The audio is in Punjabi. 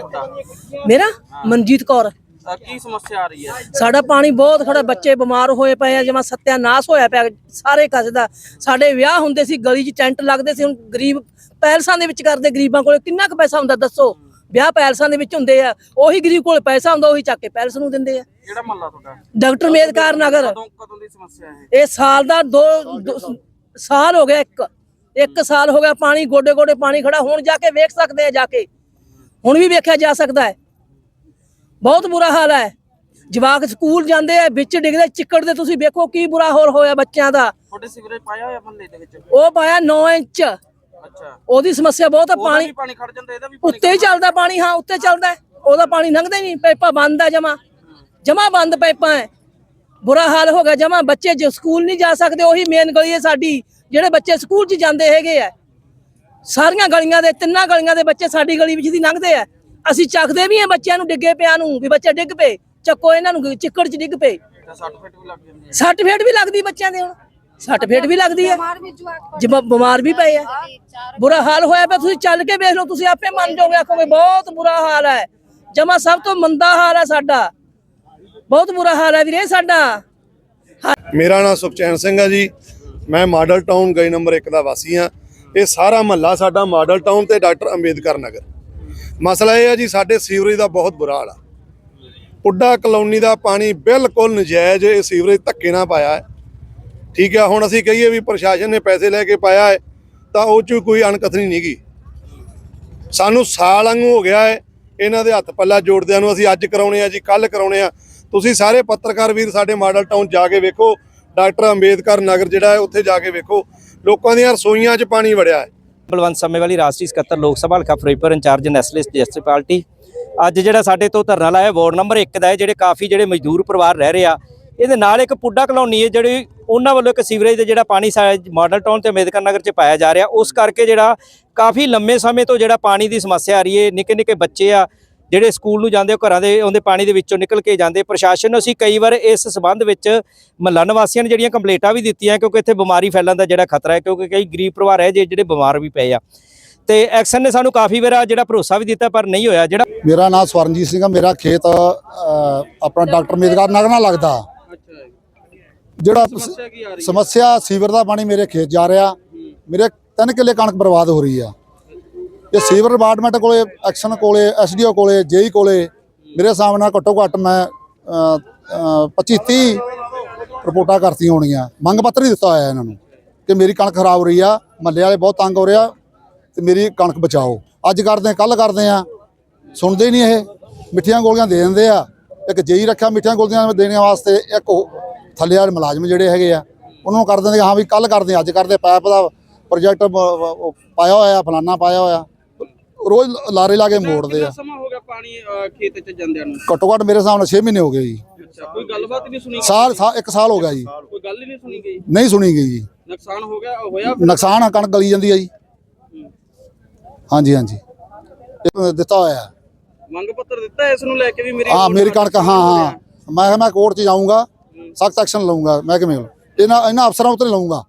ਤੁਹਾਡਾ ਮੇਰਾ? ਮਨਜੀਤ ਕੌਰ। ਅਹ ਕੀ ਸਮੱਸਿਆ ਆ ਰਹੀ ਹੈ? ਸਾਡਾ ਪਾਣੀ ਬਹੁਤ ਖੜਾ ਬੱਚੇ ਬਿਮਾਰ ਹੋਏ ਪਏ ਆ ਜਿਵੇਂ ਸੱਤਿਆਨਾਸ਼ ਹੋਇਆ ਪਿਆ ਸਾਰੇ ਕਸ ਦਾ। ਸਾਡੇ ਵਿਆਹ ਹੁੰਦੇ ਸੀ ਗਲੀ 'ਚ ਟੈਂਟ ਲੱਗਦੇ ਸੀ ਹੁਣ ਗਰੀਬ ਪੈਲਸਾਂ ਦੇ ਵਿੱਚ ਕਰਦੇ ਗਰੀਬਾਂ ਕੋਲ ਕਿੰਨਾ ਕੁ ਪੈਸਾ ਹੁੰਦਾ ਦੱਸੋ? ਵਿਆਹ ਪੈਲਸਾਂ ਦੇ ਵਿੱਚ ਹੁੰਦੇ ਆ ਉਹੀ ਗਰੀਬ ਕੋਲ ਪੈਸਾ ਹੁੰਦਾ ਉਹੀ ਚੱਕ ਕੇ ਪੈਲਸ ਨੂੰ ਦਿੰਦੇ ਆ। ਕਿਹੜਾ ਮਹੱਲਾ ਤੁਹਾਡਾ? ਡਾਕਟਰ ਮੇਦਕਾਰ ਨਗਰ। ਕਦੋਂ ਕਦੋਂ ਦੀ ਸਮੱਸਿਆ ਹੈ ਇਹ ਸਾਲ ਦਾ ਦੋ ਦੋ- ਸਾਲ ਹੋ ਗਿਆ ਇੱਕ। ਇੱਕ ਸਾਲ ਹੋ ਗਿਆ ਪਾਣੀ ਗੋਡੇ ਗੋਡੇ ਪਾਣੀ ਖੜਾ ਹੁਣ ਜਾ ਕੇ ਵੇਖ ਸਕਦੇ ਆ ਜਾ ਕੇ। ਹੁਣ ਵੀ ਵੇਖਿਆ ਜਾ ਸਕਦਾ ਹੈ। ਬਹੁਤ ਬੁਰਾ ਹਾਲ ਹੈ। ਜਵਾਕ ਸਕੂਲ ਜਾਂਦੇ ਆ ਵਿੱਚ ਡਿੱਗਦੇ ਚਿੱਕੜ ਦੇ ਤੁਸੀਂ ਵੇਖੋ ਕੀ ਬੁਰਾ ਹਾਲ ਹੋਇਆ ਬੱਚਿਆਂ ਦਾ। ਤੁਹਾਡੇ ਸੀਵਰੇਜ ਪਾਇਆ ਹੋਇਆ ਮਹੱਲੇ ਦੇ ਵਿੱਚ? ਉਹ ਪਾਇਆ 9 ਇੰਚ। ਅੱਛਾ। ਉਹਦੀ ਸਮੱਸਿਆ ਬਹੁਤ ਹੈ ਪਾਣੀ ਪਾਣੀ ਖੜ ਜਾਂਦਾ ਇਹਦਾ ਵੀ ਉੱਤੇ ਹੀ ਚੱਲਦਾ ਪਾਣੀ ਹਾਂ ਉੱਤੇ ਚੱਲਦਾ। ਉਹਦਾ ਪਾਣੀ ਲੰਘਦਾ ਹੀ ਨਹੀਂ ਪਾਈਪਾਂ ਬੰਦ ਆ ਜਮਾ। ਜਮਾ ਬੰਦ ਪਾਈਪਾਂ ਹੈ। ਬੁਰਾ ਹਾਲ ਹੋ ਗਿਆ ਜਮਾ। ਬੱਚੇ ਜੋ ਸਕੂਲ ਨਹੀਂ ਜਾ ਸਕਦੇ ਉਹੀ ਮੇਨ ਗਲੀ ਹੈ ਸਾਡੀ। ਜਿਹੜੇ ਬੱਚੇ ਸਕੂਲ 'ਚ ਜਾਂਦੇ ਹੈਗੇ ਆ ਸਾਰੀਆਂ ਗਲੀਆਂ ਦੇ ਤਿੰਨਾਂ ਗਲੀਆਂ ਦੇ ਬੱਚੇ ਸਾਡੀ ਗਲੀ ਵਿੱਚ ਦੀ ਲੰਘਦੇ ਆ। ਅਸੀਂ ਚੱਕਦੇ ਵੀ ਆ ਬੱਚਿਆਂ ਨੂੰ ਡਿੱਗੇ ਪਿਆ ਨੂੰ ਵੀ ਬੱਚੇ ਡਿੱਗ ਪਏ। ਚੱਕੋ ਇਹਨਾਂ ਨੂੰ ਚਿੱਕੜ 'ਚ ਡਿੱਗ ਪਏ। ਸਰਟੀਫਿਕੇਟ ਵੀ ਲੱਗ ਜਾਂਦੀ ਹੈ। ਸਰਟੀਫਿਕੇਟ ਵੀ ਲੱਗਦੀ ਬੱਚਿਆਂ ਦੇ ਹੁਣ। ਸਰਟੀਫਿਕੇਟ ਵੀ ਲੱਗਦੀ ਹੈ। ਜਮ ਬਿਮਾਰ ਵੀ ਪਏ ਆ। ਬੁਰਾ ਹਾਲ ਹੋਇਆ ਪਿਆ ਤੁਸੀਂ ਚੱਲ ਕੇ ਵੇਖ ਲਓ ਤੁਸੀਂ ਆਪੇ ਮੰਨ ਜਾਓਗੇ ਆਖੋਗੇ ਬਹੁਤ ਬੁਰਾ ਹਾਲ ਹੈ। ਜਮਾ ਸਭ ਤੋਂ ਮੰਦਾ ਹਾਲ ਹੈ ਸਾਡਾ। ਬਹੁਤ ਬੁਰਾ ਹਾਲ ਹੈ ਵੀਰੇ ਸਾਡਾ। ਮੇਰਾ ਨਾਮ ਸੁਖਚੈਨ ਸਿੰਘ ਆ ਜੀ। ਮੈਂ ਮਾਡਲ ਟਾਊਨ ਗਲੀ ਨੰਬਰ 1 ਦਾ ਵਾਸੀ ਆ ਇਹ ਸਾਰਾ ਮਹੱਲਾ ਸਾਡਾ ਮਾਡਲ ਟਾਊਨ ਤੇ ਡਾਕਟਰ ਅੰਬੇਦਕਰ ਨਗਰ। ਮਸਲਾ ਇਹ ਹੈ ਜੀ, ਸਾਡੇ ਸੀਵਰੇਜ ਦਾ ਬਹੁਤ ਬੁਰਾ ਹਾਲ ਆ। ਪੁੱਡਾ ਕਲੋਨੀ ਦਾ ਪਾਣੀ ਬਿਲਕੁਲ ਨਜਾਇਜ਼ ਇਹ ਸੀਵਰੇਜ ਧੱਕੇ ਨਾਲ ਪਾਇਆ ਹੈ। ਠੀਕ ਹੈ ਹੁਣ ਅਸੀਂ ਕਹੀਏ ਵੀ ਪ੍ਰਸ਼ਾਸਨ ਨੇ ਪੈਸੇ ਲੈ ਕੇ ਪਾਇਆ ਹੈ, ਤਾਂ ਉਹ ਚ ਕੋਈ ਅਣਕਥਨੀ ਨਹੀਂ ਗੀ। ਸਾਨੂੰ ਸਾਲ ਵਾਂਗੂ ਹੋ ਗਿਆ ਹੈ, ਇਹਨਾਂ ਦੇ ਹੱਥ ਪੱਲਾ ਜੋੜਦਿਆਂ ਨੂੰ ਅਸੀਂ ਅੱਜ ਕਰਾਉਣੇ ਆ ਜੀ ਕੱਲ ਕਰਾਉਣੇ ਆ। ਤੁਸੀਂ ਸਾਰੇ ਪੱਤਰਕਾਰ ਵੀਰ ਸਾਡੇ ਮਾਡਲ ਟਾਊਨ ਜਾ ਕੇ ਵੇਖੋ, ਡਾਕਟਰ ਅੰਬੇਦਕਰ ਨਗਰ ਜਿਹੜਾ ਹੈ, ਉੱਥੇ ਜਾ ਕੇ ਵੇਖੋ। ਲੋਕਾਂ ਦੀਆਂ ਰਸੋਈਆਂ 'ਚ ਪਾਣੀ ਵੜਿਆ ਹੈ। ਬਲਵੰਤ ਸਮੇਵਾਲੀ, ਰਾਸ਼ਟਰੀ ਸਕੱਤਰ ਲੋਕ ਸਭਾ, ਹਲਕਾ ਫਿਰੋਜ਼ਪੁਰ ਇੰਚਾਰਜ ਨੈਸ਼ਨਲਿਸਟ ਜਸਟਿਸ ਅੱਜ ਜਿਹੜਾ ਸਾਡੇ ਤੋਂ ਧਰਨਾ ਲਾਇਆ ਵਾਰਡ ਨੰਬਰ 1 ਦਾ ਹੈ, ਜਿਹੜੇ ਕਾਫੀ ਜਿਹੜੇ ਮਜ਼ਦੂਰ ਪਰਿਵਾਰ ਰਹਿ ਰਹੇ ਆ, ਇਹਦੇ ਨਾਲ ਇੱਕ ਪੁੱਡਾ ਕਲੋਨੀ ਹੈ, ਜਿਹੜੀ ਉਹਨਾਂ ਵੱਲੋਂ ਇੱਕ ਸੀਵਰੇਜ ਦੇ ਜਿਹੜਾ ਪਾਣੀ ਸਾ- ਮਾਡਲ ਟਾਊਨ ਤੇ ਅੰਬੇਦਕਰ ਨਗਰ ਚ ਪਾਇਆ ਜਾ ਰਿਹਾ। ਉਸ ਕਰਕੇ ਜਿਹੜਾ ਕਾਫੀ ਲੰਮੇ ਸਮੇਂ ਤੋਂ ਜਿਹੜਾ ਪਾਣੀ ਦੀ ਸਮੱਸਿਆ ਆ ਰਹੀ ਹੈ ਨਿੱਕੇ ਨਿੱਕੇ ਬੱਚੇ ਆ ਜਿਹੜੇ ਸਕੂਲ ਨੂੰ ਜਾਂਦੇ ਉਹ ਘਰਾਂ ਦੇ ਉਹਦੇ ਪਾਣੀ ਦੇ ਵਿੱਚੋਂ ਨਿਕਲ ਕੇ ਜਾਂਦੇ ਪ੍ਰਸ਼ਾਸਨ ਨੂੰ ਅਸੀਂ ਕਈ ਵਾਰ ਇਸ ਸਬੰਧ ਵਿੱਚ ਮਹੱਲਾ ਨਿਵਾਸੀਆਂ ਨੇ ਜਿਹੜੀਆਂ ਕੰਪਲੇਂਟਾਂ ਵੀ ਦਿੱਤੀਆਂ ਕਿਉਂਕਿ ਇੱਥੇ ਬਿਮਾਰੀ ਫੈਲਣ ਦਾ ਜਿਹੜਾ ਖਤਰਾ ਹੈ ਕਿਉਂਕਿ ਕਈ ਗਰੀਬ ਪਰਿਵਾਰ ਹੈ ਜੇ ਜਿਹੜੇ ਬਿਮਾਰ ਵੀ ਪਏ ਆ। ਤੇ ਐਕਸ਼ਨ ਨੇ ਸਾਨੂੰ ਕਾਫੀ ਵਾਰ ਜਿਹੜਾ ਭਰੋਸਾ ਵੀ ਦਿੱਤਾ ਪਰ ਨਹੀਂ ਹੋਇਆ ਜਿਹੜਾ ਮੇਰਾ ਨਾਮ ਸਵਰਨਜੀਤ ਸਿੰਘ ਆ ਮੇਰਾ ਖੇਤ ਆਪਣਾ ਡਾਕਟਰ ਮੇਦਗਾਰ ਨਗਰ ਨਾਲ ਲੱਗਦਾ। ਜਿਹੜਾ ਸਮੱਸਿਆ ਸੀਵਰ ਦਾ ਪਾਣੀ ਮੇਰੇ ਖੇਤ ਜਾ ਰਿਹਾ ਮੇਰੇ ਤਿੰਨ ਕਿੱਲੇ ਕਣਕ ਬਰਬਾਦ ਹੋ ਰਹੀ ਆ। ਇਹ ਸੀਵਰ ਡਿਪਾਰਟਮੈਂਟ ਕੋਲੇ ਐਕਸ਼ਨ ਕੋਲੇ ਐਸਡੀਓ ਕੋਲੇ ਜੇਈ ਕੋਲੇ, ਮੇਰੇ ਸਾਹਮਣੇ ਘੱਟੋ ਘੱਟ ਮੈਂ 25 30 ਰਿਪੋਰਟਾਂ ਕਰਤੀਆਂ ਹੋਣੀਆਂ। ਮੰਗ ਪੱਤਰ ਹੀ ਦਿੱਤਾ ਹੋਇਆ ਇਹਨਾਂ ਨੂੰ ਕਿ ਮੇਰੀ ਕਣਕ ਖਰਾਬ ਹੋ ਰਹੀ ਆ ਮੱਲੇ ਵਾਲੇ ਬਹੁਤ ਤੰਗ ਹੋ ਰਿਹਾ ਤੇ ਮੇਰੀ ਕਣਕ ਬਚਾਓ। ਅੱਜ ਕਰਦੇ ਕੱਲ ਕਰਦੇ ਆ, ਸੁਣਦੇ ਹੀ ਨਹੀਂ ਇਹ। ਮਿੱਠੀਆਂ ਗੋਲੀਆਂ ਦੇ ਦਿੰਦੇ ਆ। ਇੱਕ ਜੇਈ ਰੱਖਿਆ, ਮਿੱਠੀਆਂ ਗੋਲੀਆਂ ਦੇਣ ਵਾਸਤੇ ਇੱਕ ਉਹ ਥੱਲੇ ਵਾਲੇ ਮੁਲਾਜ਼ਮ ਜਿਹੜੇ ਹੈਗੇ ਆ, ਉਹਨਾਂ ਨੂੰ ਕਰ ਦਿੰਦੇ ਹਾਂ ਵੀ ਕੱਲ ਕਰਦੇ ਅੱਜ ਕਰਦੇ ਪੈਪ ਦਾ ਪ੍ਰੋਜੈਕਟ ਪਾਇਆ ਹੋਇਆ, ਫਲਾਨਾ ਪਾਇਆ ਹੋਇਆ। ਰੋਜ਼ ਲਾਰੇ ਲਾ ਕੇ ਮੋੜਦੇ ਆ। ਸਮਾਂ ਹੋ ਗਿਆ ਪਾਣੀ ਅਹ, ਖੇਤ ਚ ਜਾਂਦਿਆਂ ਨੂੰ? ਘੱਟੋ ਘੱਟ ਮੇਰੇ ਹਿਸਾਬ ਨਾਲ 6 ਮਹੀਨੇ ਹੋ ਗਏ ਜੀ। ਅੱਛਾ ਕੋਈ ਗੱਲਬਾਤ ਨਹੀਂ ਸੁਣੀ? ਸਾਲ ਸਾ- ਇੱਕ ਸਾਲ ਹੋ ਗਿਆ ਜੀ। ਕੋਈ ਗੱਲ ਹੀ ਨਹੀਂ ਸੁਣੀ ਗਈ? ਨਹੀਂ ਸੁਣੀ ਗਈ ਜੀ। ਨੁਕਸਾਨ ਹੋ ਗਿਆ ਹੋਇਆ ਨੁਕਸਾਨ ਆ ਕਣਕ ਗਲੀ ਜਾਂਦੀ ਆ ਜੀ। ਹਾਂਜੀ ਹਾਂਜੀ। ਇਹ ਦਿੱਤਾ ਹੋਇਆ। ਮੰਗ ਪੱਤਰ ਦਿੱਤਾ ਇਸ ਨੂੰ ਲੈ ਕੇ ਵੀ ਮੇਰੀ ਹਾਂ ਮੇਰੀ ਕਣਕ ਹਾਂ ਹਾਂ ਮੈਂ ਕਿਹਾ ਮੈਂ ਕੋਰਟ 'ਚ ਜਾਊਂਗਾ ਸਖਤ ਐਕਸ਼ਨ ਲਵਾਂਗਾ ਮੈਂ ਕਿਵੇਂ ਇਹਨਾਂ ਇਹਨਾਂ ਅਫਸਰਾਂ ਉੱਤੇ ਲਵਾਂਗਾ